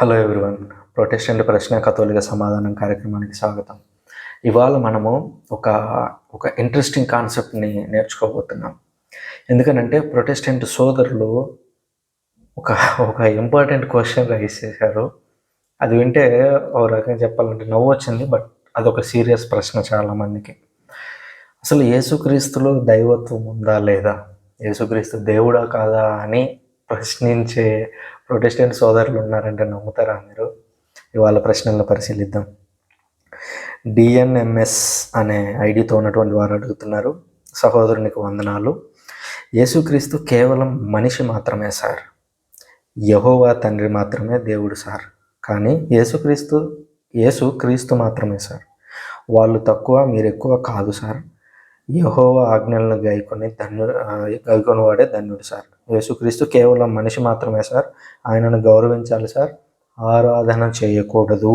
Hello everyone Protestant ప్రశ్న కథోలిక సమాధానం కార్యక్రమానికి స్వాగతం ఇవాళ మనము ఒక ఒక ఇంట్రెస్టింగ్ కాన్సెప్ట్ని నేర్చుకోబోతున్నాం. ఎందుకనంటే ప్రొటెస్టెంట్ సోదరులు ఒక ఒక ఇంపార్టెంట్ క్వశ్చన్ రైజ్ చేశారు. అది వింటే ఒక రకంగా చెప్పాలంటే నవ్వు వచ్చింది బట్ అదొక సీరియస్ ప్రశ్న చాలామందికి అసలు యేసుక్రీస్తులో దైవత్వం ఉందా లేదా? యేసుక్రీస్తు దేవుడా కాదా అని ప్రశ్నించే ప్రొటెస్టెంట్ సోదరులు ఉన్నారంటే నమ్ముతారా మీరు? ఇవాళ ప్రశ్నలను పరిశీలిద్దాం. డిఎన్ఎంఎస్ అనే ఐడితో ఉన్నటువంటి వారు అడుగుతున్నారు. సహోదరునికి వందనాలు. యేసుక్రీస్తు కేవలం మనిషి మాత్రమే సార్. యహోవా తండ్రి మాత్రమే దేవుడు సార్. కానీ యేసుక్రీస్తు యేసు క్రీస్తు మాత్రమే సార్. వాళ్ళు తక్కువ మీరు ఎక్కువ కాదు సార్. యహోవా ఆజ్ఞలను గైకొని ధన్యు గైకొని వాడే ధన్యుడు సార్. యేసుక్రీస్తు కేవలం మనిషి మాత్రమే సార్. ఆయనను గౌరవించాలి సార్. ఆరాధన చేయకూడదు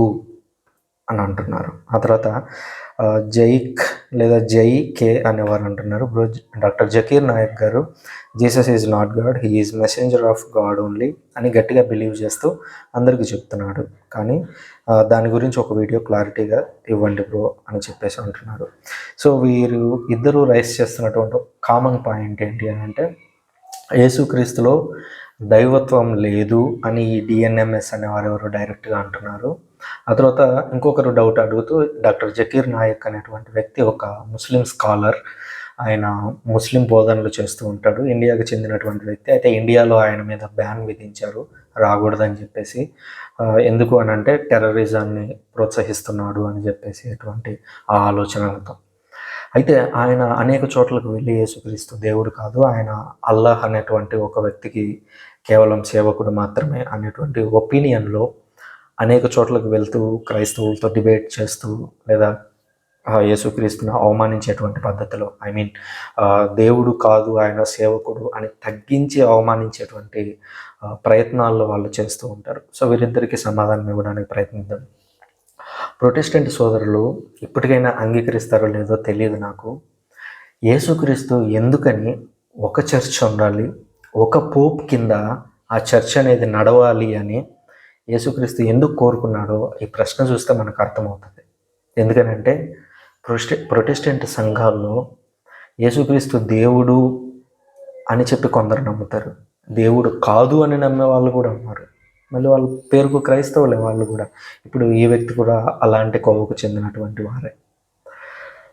అని అంటున్నారు. ఆ తర్వాత జైక్ లేదా జై కే అనేవారు అంటున్నారు. బ్రో డాక్టర్ జకీర్ నాయక్ గారు Jesus is not God he is messenger of God only అని గట్టిగా బిలీవ్ చేస్తూ అందరికీ చెప్తున్నాడు. కానీ దాని గురించి ఒక వీడియో క్లారిటీగా ఇవ్వండి బ్రో అని చెప్పేసి అంటున్నారు. సో వీరు ఇద్దరు రైస్ చేస్తున్నటువంటి కామన్ పాయింట్ ఏంటి అని అంటే యేసుక్రీస్తులో దైవత్వం లేదు అని ఈ డిఎన్ఎంఎస్ అనేవారు ఎవరు డైరెక్ట్గా అంటున్నారు. ఆ తర్వాత ఇంకొకరు డౌట్ అడుగుతూ డాక్టర్ జకీర్ నాయక్ అనేటువంటి వ్యక్తి ఒక ముస్లిం స్కాలర్ ఆయన ముస్లిం బోధనలు చేస్తూ ఉంటాడు. ఇండియాకి చెందినటువంటి వ్యక్తి. అయితే ఇండియాలో ఆయన మీద బ్యాన్ విధించారు. రాకూడదని చెప్పేసి. ఎందుకు అని అంటే టెర్రరిజాన్ని ప్రోత్సహిస్తున్నాడు అని చెప్పేసి అటువంటి ఆ ఆలోచనలతో. అయితే ఆయన అనేక చోట్లకు వెళ్ళి యేసుక్రీస్తు దేవుడు కాదు. ఆయన అల్లాహ్ అనేటువంటి ఒక వ్యక్తికి కేవలం సేవకుడు మాత్రమే అనేటువంటి ఒపీనియన్లో అనేక చోట్లకు వెళ్తూ క్రైస్తవులతో డిబేట్ చేస్తూ లేదా యేసుక్రీస్తుని అవమానించేటువంటి పద్ధతిలో ఐ మీన్ దేవుడు కాదు ఆయన సేవకుడు అని తగ్గించి అవమానించేటువంటి ప్రయత్నాల్లో వాళ్ళు చేస్తూ ఉంటారు. సో వీరిద్దరికి సమాధానం ఇవ్వడానికి ప్రయత్నిద్దాం. ప్రొటెస్టెంట్ సోదరులు ఇప్పటికైనా అంగీకరిస్తారో లేదో తెలియదు నాకు. యేసుక్రీస్తు ఎందుకని ఒక చర్చ్ ఉండాలి ఒక పోప్ కింద ఆ చర్చ్ అనేది నడవాలి అని యేసుక్రీస్తు ఎందుకు కోరుకున్నాడో ఈ ప్రశ్న చూస్తే మనకు అర్థమవుతుంది. ఎందుకనంటే ప్రొటె ప్రొటెస్టెంట్ సంఘాల్లో యేసుక్రీస్తు దేవుడు అని చెప్పి కొందరు నమ్ముతారు. దేవుడు కాదు అని నమ్మే వాళ్ళు కూడా ఉన్నారు. మళ్ళీ వాళ్ళ పేరుకు క్రైస్తవులే వాళ్ళు కూడా. ఇప్పుడు ఈ వ్యక్తి కూడా అలాంటి కోవకు చెందినటువంటి వారే.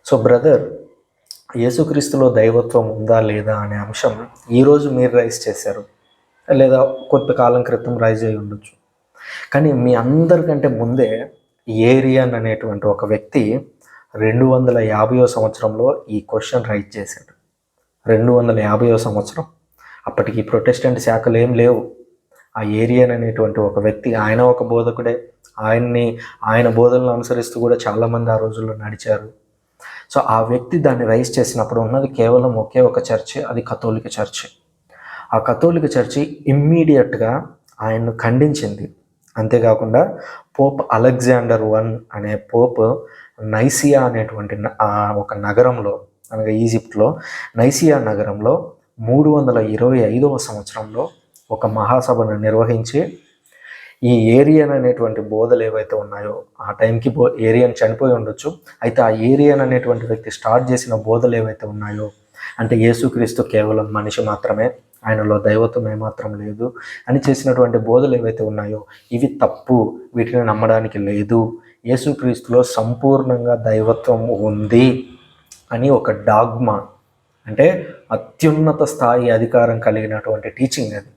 సో బ్రదర్ యేసుక్రీస్తులో దైవత్వం ఉందా లేదా అనే అంశం ఈరోజు మీరు రైజ్ చేశారు. లేదా కొంతకాలం క్రితం రైజ్ అయి ఉండొచ్చు. కానీ మీ అందరికంటే ముందే ఏరియన్ అనేటువంటి ఒక వ్యక్తి రెండు వందల యాభయో సంవత్సరంలో ఈ క్వశ్చన్ రైజ్ చేశాడు. రెండు వందల యాభయో సంవత్సరం. అప్పటికి ప్రొటెస్టెంట్ శాఖలు ఏం లేవు. ఆ ఏరియన్ అనేటువంటి ఒక వ్యక్తి ఆయన ఒక బోధకుడే. ఆయన్ని ఆయన బోధనలు అనుసరిస్తూ కూడా చాలామంది ఆ రోజుల్లో నడిచారు. సో ఆ వ్యక్తి దాన్ని రైజ్ చేసినప్పుడు ఉన్నది కేవలం ఒకే ఒక చర్చి అది కథోలిక చర్చి. ఆ కథోలిక చర్చి ఇమ్మీడియట్గా ఆయన్ను ఖండించింది. అంతేకాకుండా పోప్ అలెగ్జాండర్ వన్ అనే పోప్ నైసియా అనేటువంటి ఆ ఒక నగరంలో అనగా ఈజిప్ట్లో నైసియా నగరంలో మూడు వందల ఇరవై ఐదవ సంవత్సరంలో ఒక మహాసభను నిర్వహించి ఈ ఏరియన్ అనేటువంటి బోధలు ఏవైతే ఉన్నాయో ఆ టైంకి బో ఏరియన్ చనిపోయి ఉండొచ్చు. అయితే ఆ ఏరియన్ అనేటువంటి వ్యక్తి స్టార్ట్ చేసిన బోధలు ఏవైతే ఉన్నాయో అంటే యేసుక్రీస్తు కేవలం మనిషి మాత్రమే ఆయనలో దైవత్వం ఏమాత్రం లేదు అని చేసినటువంటి బోధలు ఏవైతే ఉన్నాయో ఇవి తప్పు వీటిని నమ్మడానికి లేదు. యేసుక్రీస్తులో సంపూర్ణంగా దైవత్వం ఉంది అని ఒక డాగ్మా అంటే అత్యున్నత స్థాయి అధికారం కలిగినటువంటి టీచింగ్ అది.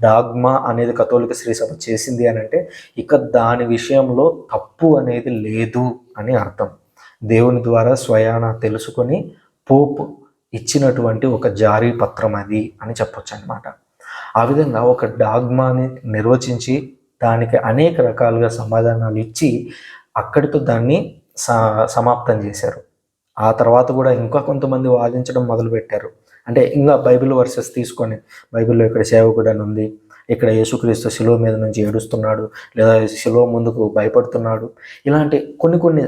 డాగ్మా అనేది కథోలిక శ్రీసభ చేసింది అని అంటే ఇక దాని విషయంలో తప్పు అనేది లేదు అని అర్థం. దేవుని ద్వారా స్వయాన తెలుసుకొని పోప్ ఇచ్చినటువంటి ఒక జారీ పత్రం అది అని చెప్పొచ్చు అనమాట ఆ విధంగా ఒక డాగ్మాని నిర్వచించి దానికి అనేక రకాలుగా సమాధానాలు ఇచ్చి అక్కడితో దాన్ని స- సమాప్తం చేశారు. ఆ తర్వాత కూడా ఇంకా కొంతమంది వాదించడం మొదలుపెట్టారు. అంటే ఇంకా బైబిల్ వర్సెస్ తీసుకొని బైబిల్లో ఇక్కడ సేవకుడు అని ఉంది ఇక్కడ యేసుక్రీస్తు శిలువ మీద నుంచి ఏడుస్తున్నాడు లేదా శిలువ ముందుకు భయపడుతున్నాడు. ఇలాంటి కొన్ని కొన్ని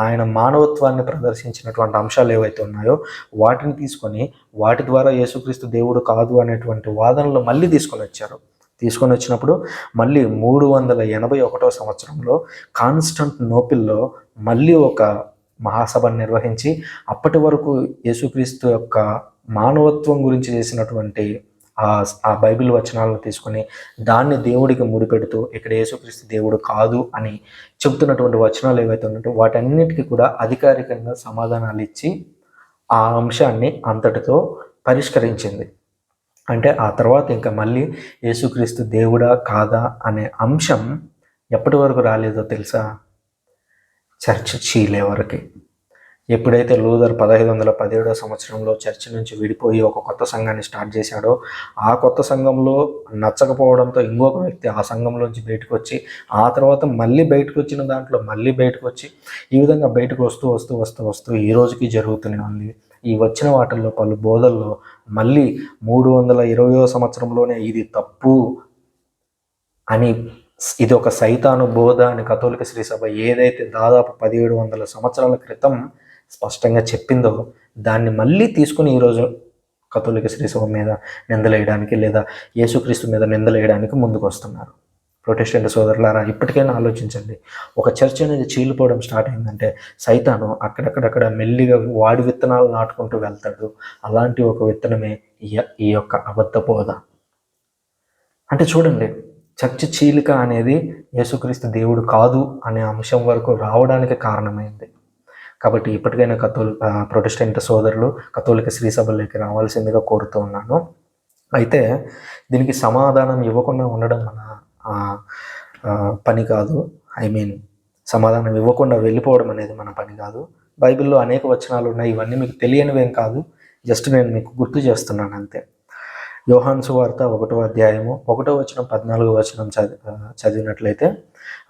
ఆయన మానవత్వాన్ని ప్రదర్శించినటువంటి అంశాలు ఏవైతే ఉన్నాయో వాటిని తీసుకొని వాటి ద్వారా యేసుక్రీస్తు దేవుడు కాదు అనేటువంటి వాదనలు మళ్ళీ తీసుకొని వచ్చారు. తీసుకొని వచ్చినప్పుడు మళ్ళీ మూడు వందల ఎనభై ఒకటో సంవత్సరంలో కాన్స్టంట్ నోపిల్లో మళ్ళీ ఒక మహాసభను నిర్వహించి అప్పటి వరకు యేసుక్రీస్తు యొక్క మానవత్వం గురించి చేసినటువంటి ఆ ఆ బైబిల్ వచనాలను తీసుకొని దాన్ని దేవుడికి ముడిపెడుతూ ఇక్కడ యేసుక్రీస్తు దేవుడు కాదు అని చెబుతున్నటువంటి వచనాలు ఏవైతే ఉన్నాయో వాటన్నిటికీ కూడా అధికారికంగా సమాధానాలు ఇచ్చి ఆ అంశాన్ని అంతటితో పరిష్కరించింది. అంటే ఆ తర్వాత ఇంకా మళ్ళీ యేసుక్రీస్తు దేవుడా కాదా అనే అంశం ఎప్పటి వరకు రాలేదో తెలుసా? చర్చ్ చీలే వరకు. ఎప్పుడైతే లూథర్ పదహైదు వందల పదిహేడో సంవత్సరంలో చర్చ్ నుంచి విడిపోయి ఒక కొత్త సంఘాన్ని స్టార్ట్ చేశాడో ఆ కొత్త సంఘంలో నచ్చకపోవడంతో ఇంకొక వ్యక్తి ఆ సంఘంలోంచి బయటకు వచ్చి ఆ తర్వాత మళ్ళీ బయటకు వచ్చిన దాంట్లో మళ్ళీ బయటకు వచ్చి ఈ విధంగా బయటకు వస్తూ వస్తూ వస్తూ వస్తూ ఈ రోజుకి జరుగుతూనే ఉంది. ఈ వచ్చిన వాటిల్లో పలు బోధల్లో మళ్ళీ మూడు వందల ఇరవయో సంవత్సరంలోనే ఇది తప్పు అని ఇది ఒక సైతాను బోధ అని కథోలిక శ్రీ సభ ఏదైతే దాదాపు పదిహేడు వందల సంవత్సరాల క్రితం స్పష్టంగా చెప్పిందో దాన్ని మళ్ళీ తీసుకుని ఈరోజు కథోలిక శ్రీశవం మీద నిందలేయడానికి లేదా యేసుక్రీస్తు మీద నిందలేయడానికి ముందుకు వస్తున్నారు ప్రొటెస్టెంట్ సోదరులారా ఇప్పటికైనా ఆలోచించండి. ఒక చర్చ్ అనేది చీలిపోవడం స్టార్ట్ అయిందంటే సైతాను అక్కడక్కడక్కడ మెల్లిగా వాడి విత్తనాలు నాటుకుంటూ వెళ్తాడు. అలాంటి ఒక విత్తనమే ఈ- ఈ యొక్క అబద్ధ బోధ. అంటే చూడండి చర్చ్ చీలిక అనేది యేసుక్రీస్తు దేవుడు కాదు అనే అంశం వరకు రావడానికి కారణమైంది. కాబట్టి ఇప్పటికైనా కథోలి ప్రొటెస్టెంట్ సోదరులు కథోలిక శ్రీ సభలోకి రావాల్సిందిగా కోరుతూ ఉన్నాను. అయితే దీనికి సమాధానం ఇవ్వకుండా ఉండడం మన పని కాదు. ఐ మీన్ సమాధానం ఇవ్వకుండా వెళ్ళిపోవడం అనేది మన పని కాదు. బైబిల్లో అనేక వచనాలు ఉన్నాయి. ఇవన్నీ మీకు తెలియనివేం కాదు. జస్ట్ నేను మీకు గుర్తు చేస్తున్నాను అంతే. యోహాన్సు వార్త ఒకటో అధ్యాయము ఒకటో వచనం పద్నాలుగో వచనం చదివినట్లయితే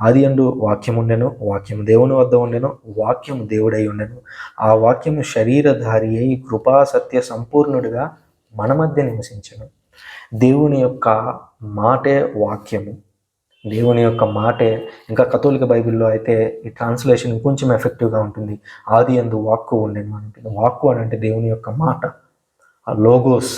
ఆది అందు వాక్యం ఉండెను వాక్యం దేవుని వద్ద ఉండెను వాక్యం దేవుడై ఉండెను. ఆ వాక్యము శరీరధారి అయి కృపా సత్య సంపూర్ణుడిగా మన మధ్య నివసించను. దేవుని యొక్క మాటే వాక్యము. దేవుని యొక్క మాటే ఇంకా కథోలిక బైబిల్లో అయితే ఈ ట్రాన్స్లేషన్ కొంచెం ఎఫెక్టివ్గా ఉంటుంది. ఆది అందు వాక్కు ఉండేను అంటుంది వాక్కు అని అంటే దేవుని యొక్క మాట. ఆ లోగోస్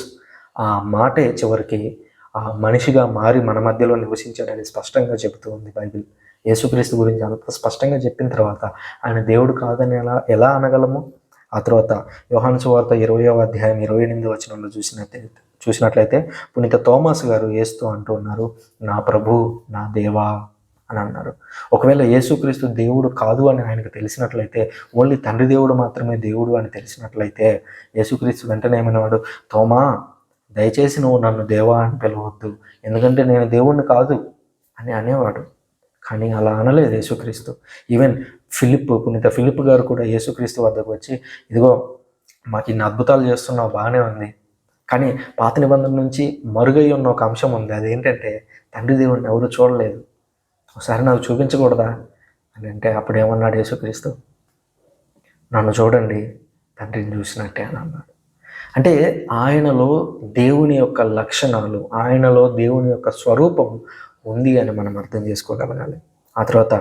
ఆ మాటే చివరికి ఆ మనిషిగా మారి మన మధ్యలో నివసించాడని స్పష్టంగా చెబుతూ ఉంది బైబిల్. యేసుక్రీస్తు గురించి అంత స్పష్టంగా చెప్పిన తర్వాత ఆయన దేవుడు కాదని ఎలా ఎలా అనగలము? ఆ తర్వాత యోహాను సువార్త ఇరవయో అధ్యాయం ఇరవై ఎనిమిది వచనంలో చూసినట్లయితే చూసినట్లయితే పునీత థోమస్ గారు ఏస్తూ అంటూ ఉన్నారు నా ప్రభు నా దేవా అని అన్నారు. ఒకవేళ యేసుక్రీస్తు దేవుడు కాదు అని ఆయనకు తెలిసినట్లయితే ఓన్లీ తండ్రి దేవుడు మాత్రమే దేవుడు అని తెలిసినట్లయితే యేసుక్రీస్తు వెంటనే ఏమనేవాడు? తోమా దయచేసి నువ్వు నన్ను దేవా అని పిలవద్దు. ఎందుకంటే నేను దేవుణ్ణి కాదు అని అనేవాడు. కానీ అలా అనలేదు యేసుక్రీస్తు. ఈవెన్ ఫిలిప్ పునీత ఫిలిప్ గారు కూడా యేసుక్రీస్తు వద్దకు వచ్చి ఇదిగో మాకు ఇన్ని అద్భుతాలు చేస్తున్నావు బాగానే ఉంది. కానీ పాత నిబంధన నుంచి మరుగై ఉన్న ఒక అంశం ఉంది. అదేంటంటే తండ్రి దేవుడిని ఎవరు చూడలేదు. ఒకసారి నాకు చూపించకూడదా? అని అంటే అప్పుడు ఏమన్నాడు యేసుక్రీస్తు? నన్ను చూడండి తండ్రిని చూసినట్టే అని అన్నాడు. అంటే ఆయనలో దేవుని యొక్క లక్షణాలు ఆయనలో దేవుని యొక్క స్వరూపం ఉంది అని మనం అర్థం చేసుకోగలగాలి. ఆ తర్వాత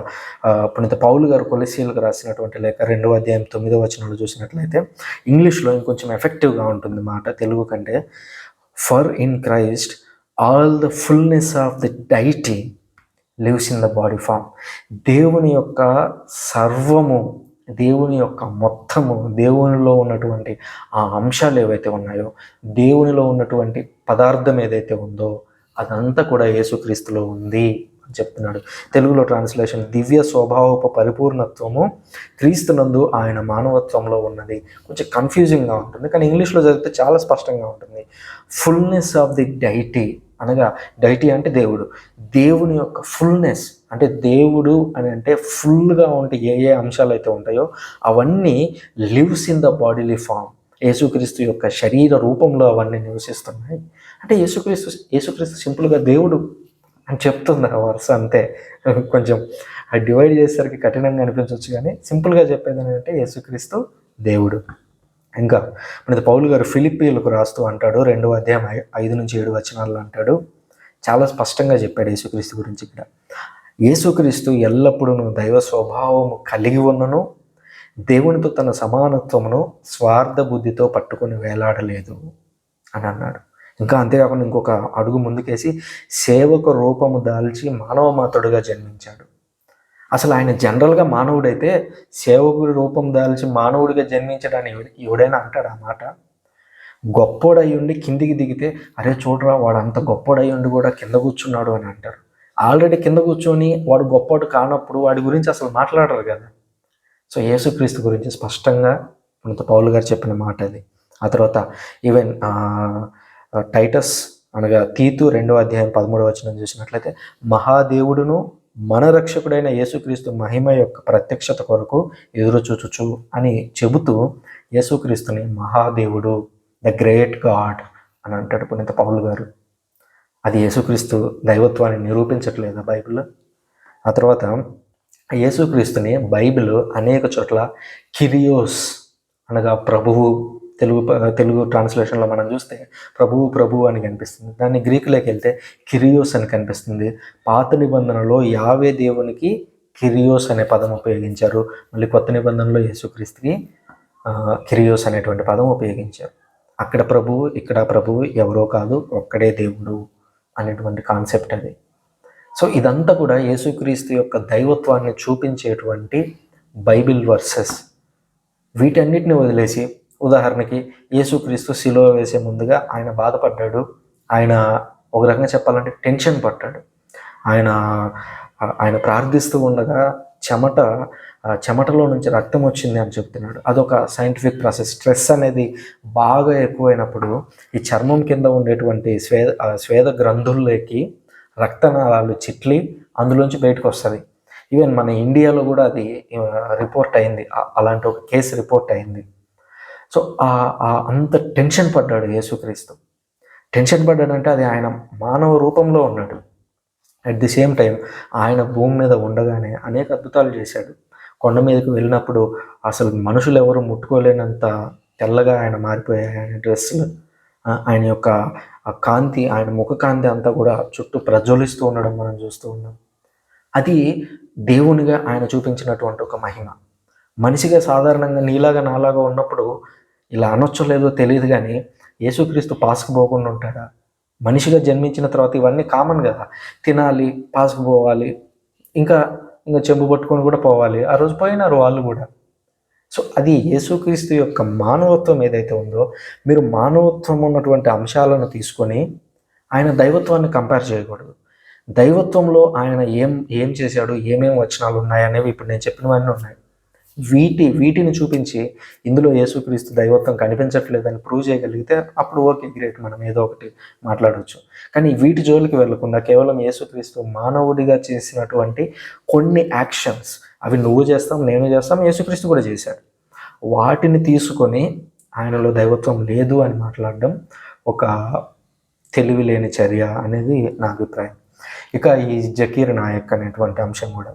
ఆ, పునీత పౌలు గారు కొలసీలకు రాసినటువంటి లేఖ రెండవ అధ్యాయం తొమ్మిదో వచనంలో చూసినట్లయితే ఇంగ్లీష్లో ఇంకొంచెం ఎఫెక్టివ్గా ఉంటుంది మాట తెలుగు కంటే. For in Christ all the fullness of the deity lives in the body form దేవుని యొక్క సర్వము దేవుని యొక్క మొత్తము దేవునిలో ఉన్నటువంటి ఆ అంశాలు ఏవైతే ఉన్నాయో దేవునిలో ఉన్నటువంటి పదార్థం ఏదైతే ఉందో అదంతా కూడా యేసుక్రీస్తులో ఉంది అని చెప్తున్నాడు. తెలుగులో ట్రాన్స్లేషన్ దివ్య స్వభావపు పరిపూర్ణత్వము క్రీస్తునందు ఆయన మానవత్వంలో ఉన్నది. కొంచెం కన్ఫ్యూజింగ్గా ఉంటుంది కానీ ఇంగ్లీష్లో చదివితే చాలా స్పష్టంగా ఉంటుంది. ఫుల్నెస్ ఆఫ్ ది డైటీ అనగా డైటీ అంటే దేవుడు. దేవుని యొక్క ఫుల్నెస్ అంటే దేవుడు అని అంటే ఫుల్గా ఉంటే ఏ ఏ అంశాలు అయితే ఉంటాయో అవన్నీ lives in the bodily form. యేసుక్రీస్తు యొక్క శరీర రూపంలో అవన్నీ నివసిస్తున్నాయి. అంటే యేసుక్రీస్తు యేసుక్రీస్తు సింపుల్గా దేవుడు అని చెప్తుంది ఆ వరుస అంతే. కొంచెం అది డివైడ్ చేసేసరికి కఠినంగా అనిపించవచ్చు కానీ సింపుల్గా చెప్పేది ఏంటంటే యేసుక్రీస్తు దేవుడు. ఇంకా మన పౌలు గారు ఫిలిప్పీలకు రాస్తూ అంటాడు రెండవ అధ్యాయం ఐదు నుంచి ఏడు వచనాల్లో అంటాడు. చాలా స్పష్టంగా చెప్పాడు యేసుక్రీస్తు గురించి ఇక్కడ. యేసుక్రీస్తు ఎల్లప్పుడూ దైవ స్వభావము కలిగి ఉన్నను దేవునితో తన సమానత్వమును స్వార్థ బుద్ధితో పట్టుకొని వేలాడలేదు అని అన్నాడు. ఇంకా అంతేకాకుండా ఇంకొక అడుగు ముందుకేసి సేవక రూపము దాల్చి మానవ మాతడుగా జన్మించాడు. అసలు ఆయన జనరల్గా మానవుడైతే సేవకుడి రూపం దాల్చి మానవుడిగా జన్మించడాన్ని ఎవడైనా అంటాడు ఆ మాట? గొప్పోడై ఉండి కిందికి దిగితే అరే చూడరా వాడు అంత గొప్పోడై ఉండి కూడా కింద కూర్చున్నాడు అని అంటారు. ఆల్రెడీ కింద కూర్చొని వాడు గొప్పోడు కానప్పుడు వాడి గురించి అసలు మాట్లాడరు కదా. సో యేసుక్రీస్తు గురించి స్పష్టంగా మనతో పౌలు గారు చెప్పిన మాట అది. ఆ తర్వాత ఈవెన్ టైటస్ అనగా తీతు రెండో అధ్యాయం పదమూడవ వచనం చూసినట్లయితే మహాదేవుడును మన రక్షకుడైన యేసుక్రీస్తు మహిమ యొక్క ప్రత్యక్షత కొరకు ఎదురుచూచుచు అని చెబుతూ యేసుక్రీస్తుని మహాదేవుడు ద గ్రేట్ గాడ్ అని అంటాడు పునీత పౌలు గారు. అది యేసుక్రీస్తు దైవత్వాన్ని నిరూపించట్లేదా బైబిల్లో? ఆ తర్వాత యేసుక్రీస్తుని బైబిల్ అనేక చోట్ల కిరియోస్ అనగా ప్రభువు తెలుగు తెలుగు ట్రాన్స్లేషన్లో మనం చూస్తే ప్రభువు ప్రభువు అని కనిపిస్తుంది. దాన్ని గ్రీకులోకి వెళ్తే కిరియోస్ అని కనిపిస్తుంది. పాత నిబంధనలో యావే దేవునికి కిరియోస్ అనే పదం ఉపయోగించారు. మళ్ళీ కొత్త నిబంధనలో యేసుక్రీస్తుకి కిరియోస్ అనేటువంటి పదం ఉపయోగించారు. అక్కడ ప్రభువు ఇక్కడ ప్రభువు ఎవరో కాదు ఒక్కడే దేవుడు అనేటువంటి కాన్సెప్ట్ అది. సో ఇదంతా కూడా యేసుక్రీస్తు యొక్క దైవత్వాన్ని చూపించేటువంటి బైబిల్ వర్సెస్. వీటన్నిటిని వదిలేసి ఉదాహరణకి యేసుక్రీస్తు శిలువ వేసే ముందుగా ఆయన బాధపడ్డాడు. ఆయన ఒక రకంగా చెప్పాలంటే టెన్షన్ పడ్డాడు. ఆయన ఆయన ప్రార్థిస్తూ ఉండగా చెమట చెమటలో నుంచి రక్తం వచ్చింది అని చెప్తున్నాడు. అదొక సైంటిఫిక్ ప్రాసెస్ స్ట్రెస్ అనేది బాగా ఎక్కువైనప్పుడు ఈ చర్మం కింద ఉండేటువంటి స్వేద స్వేద గ్రంథుల్లోకి రక్తనాళాలు చిట్లి అందులోంచి బయటకు వస్తుంది. ఈవెన్ మన ఇండియాలో కూడా అది రిపోర్ట్ అయింది. అలాంటి ఒక కేసు రిపోర్ట్ అయింది. సో ఆ ఆ అంత టెన్షన్ పడ్డాడు యేసుక్రీస్తు. టెన్షన్ పడ్డాడంటే అది ఆయన మానవ రూపంలో ఉన్నాడు. అట్ ది సేమ్ టైం ఆయన భూమి మీద ఉండగానే అనేక అద్భుతాలు చేశాడు. కొండ మీదకి వెళ్ళినప్పుడు అసలు మనుషులు ఎవరు ముట్టుకోలేనంత తెల్లగా ఆయన మారిపోయాయి. ఆయన డ్రెస్సులు ఆయన యొక్క ఆ కాంతి ఆయన ముఖ కాంతి అంతా కూడా చుట్టూ ప్రజ్వలిస్తూ ఉండడం మనం చూస్తూ ఉన్నాం. అది దేవునిగా ఆయన చూపించినటువంటి ఒక మహిమ. మనిషిగా సాధారణంగా నీలాగా నాలాగా ఉన్నప్పుడు ఇలా అనొచ్చో లేదో తెలియదు కానీ యేసుక్రీస్తు పాస్కు పోకుండా ఉంటాడా? మనిషిగా జన్మించిన తర్వాత ఇవన్నీ కామన్ కదా. తినాలి పాస్కు పోవాలి ఇంకా ఇంకా చెంబు పట్టుకొని కూడా పోవాలి. ఆ రోజు పోయినారు వాళ్ళు కూడా. సో అది యేసుక్రీస్తు యొక్క మానవత్వం ఏదైతే ఉందో మీరు మానవత్వం ఉన్నటువంటి అంశాలను తీసుకొని ఆయన దైవత్వాన్ని కంపేర్ చేయకూడదు. దైవత్వంలో ఆయన ఏం ఏం చేశాడు ఏమేమి వచనాలు ఉన్నాయి అనేవి ఇప్పుడు నేను చెప్పినవన్నీ ఉన్నాయి. వీటి వీటిని చూపించి ఇందులో యేసుక్రీస్తు దైవత్వం కనిపించట్లేదని ప్రూవ్ చేయగలిగితే అప్పుడు ఓకే గ్రేట్ మనం ఏదో ఒకటి మాట్లాడవచ్చు కానీ వీటి జోలికి వెళ్ళకుండా కేవలం యేసుక్రీస్తు మానవుడిగా చేసినటువంటి కొన్ని యాక్షన్స్ అవి నువ్వు చేస్తాం నేను చేస్తాం యేసుక్రీస్తు కూడా చేశాడు. వాటిని తీసుకొని ఆయనలో దైవత్వం లేదు అని మాట్లాడడం ఒక తెలివి లేని చర్య అనేది నా అభిప్రాయం. ఇక ఈ జకీర్ నాయక్ అనేటువంటి అంశం కూడా.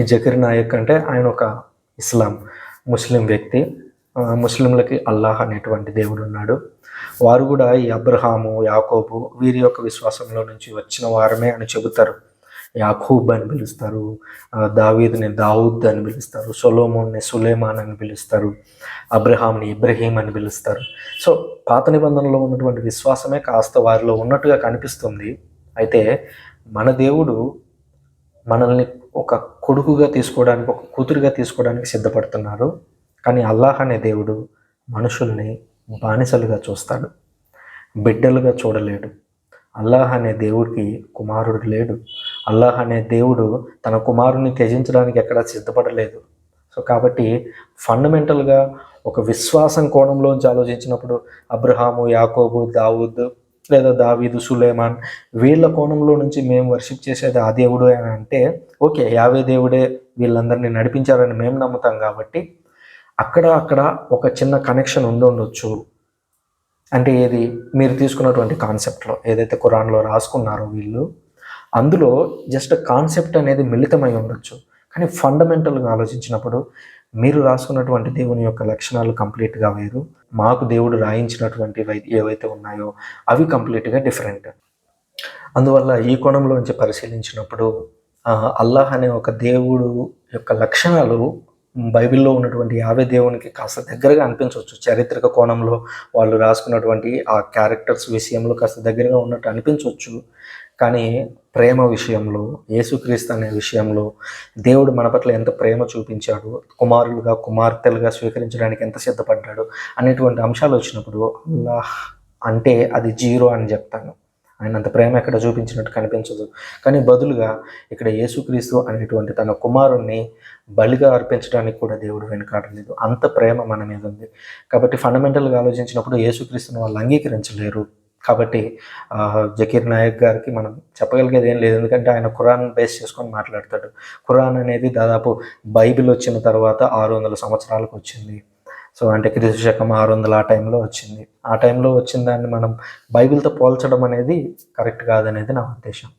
ఈ జకీర్ నాయక్ అంటే ఆయన ఒక ఇస్లాం ముస్లిం వ్యక్తి ముస్లింలకి అల్లాహ్ అనేటువంటి దేవుడు ఉన్నాడు. వారు కూడా ఈ అబ్రహాము యాకోబు వీరి యొక్క విశ్వాసంలో నుంచి వచ్చిన వారమే అని చెబుతారు. యాకూబ్ అని పిలుస్తారు దావీద్ని దావుద్ అని పిలుస్తారు సొలోమోన్ని సులేమాన్ అని పిలుస్తారు అబ్రహాంని ఇబ్రహీం అని పిలుస్తారు. సో పాత నిబంధనలో ఉన్నటువంటి విశ్వాసమే కాస్త వారిలో ఉన్నట్టుగా కనిపిస్తుంది. అయితే మన దేవుడు మనల్ని ఒక కొడుకుగా తీసుకోవడానికి ఒక కూతురుగా తీసుకోవడానికి సిద్ధపడుతున్నారు. కానీ అల్లాహ్ అనే దేవుడు మనుషుల్ని బానిసలుగా చూస్తాడు. బిడ్డలుగా చూడలేడు. అల్లాహ్ అనే దేవుడికి కుమారుడు లేడు. అల్లాహ్ అనే దేవుడు తన కుమారుని త్యజించడానికి ఎక్కడా సిద్ధపడలేదు. సో కాబట్టి ఫండమెంటల్గా ఒక విశ్వాసం కోణంలోంచి ఆలోచించినప్పుడు అబ్రహాము యాకోబు దావూద్ లేదా దావీదు సులేమాన్ వీళ్ళ కోణంలో నుంచి మేము వర్షిప్ చేసేది ఆ దేవుడు అని అంటే ఓకే యావే దేవుడే వీళ్ళందరినీ నడిపించారని మేము నమ్ముతాం కాబట్టి అక్కడ అక్కడ ఒక చిన్న కనెక్షన్ ఉండి ఉండొచ్చు. అంటే ఏది? మీరు తీసుకున్నటువంటి కాన్సెప్ట్లో ఏదైతే ఖురాన్లో రాసుకున్నారో వీళ్ళు అందులో జస్ట్ కాన్సెప్ట్ అనేది మిళితమై ఉండొచ్చు. కానీ ఫండమెంటల్గా ఆలోచించినప్పుడు మీరు రాసుకున్నటువంటి దేవుని యొక్క లక్షణాలు కంప్లీట్గా వేరు. మాకు దేవుడు రాయించినటువంటివి ఏవైతే ఉన్నాయో అవి కంప్లీట్గా డిఫరెంట్. అందువల్ల ఈ కోణంలోంచి పరిశీలించినప్పుడు అల్లాహ్ అనే ఒక దేవుడు యొక్క లక్షణాలు బైబిల్లో ఉన్నటువంటి యావే దేవునికి కాస్త దగ్గరగా అనిపించవచ్చు. చారిత్రక కోణంలో వాళ్ళు రాసుకున్నటువంటి ఆ క్యారెక్టర్స్ విషయంలో కాస్త దగ్గరగా ఉన్నట్టు అనిపించవచ్చు. కానీ ప్రేమ విషయంలో యేసుక్రీస్తు అనే విషయంలో దేవుడు మన పట్ల ఎంత ప్రేమ చూపించాడు కుమారులుగా కుమార్తెలుగా స్వీకరించడానికి ఎంత సిద్ధపడ్డాడు అనేటువంటి అంశాలు వచ్చినప్పుడు అల్లాహ్ అంటే అది జీరో అని చెప్తాను. ఆయన అంత ప్రేమ ఎక్కడ చూపించినట్టు కనిపించదు. కానీ బదులుగా ఇక్కడ యేసుక్రీస్తు అనేటువంటి తన కుమారుణ్ణి బలిగా అర్పించడానికి కూడా దేవుడు వెనుకాడలేదు అంత ప్రేమ మన మీద ఉంది. కాబట్టి ఫండమెంటల్గా ఆలోచించినప్పుడు యేసుక్రీస్తుని వాళ్ళు అంగీకరించలేరు. కాబట్టి జకీర్ నాయక్ గారికి మనం చెప్పగలిగేది ఏం లేదు. ఎందుకంటే ఆయన ఖురాన్ బేస్ చేసుకొని మాట్లాడతాడు. ఖురాన్ అనేది దాదాపు బైబిల్ వచ్చిన తర్వాత ఆరు వందల సంవత్సరాలకు వచ్చింది. సో అంటే క్రీస్తు శకం ఆరు వందల ఆ టైంలో వచ్చింది. ఆ టైంలో వచ్చిన దాన్ని మనం బైబిల్తో పోల్చడం అనేది కరెక్ట్ కాదనేది నా ఉద్దేశం.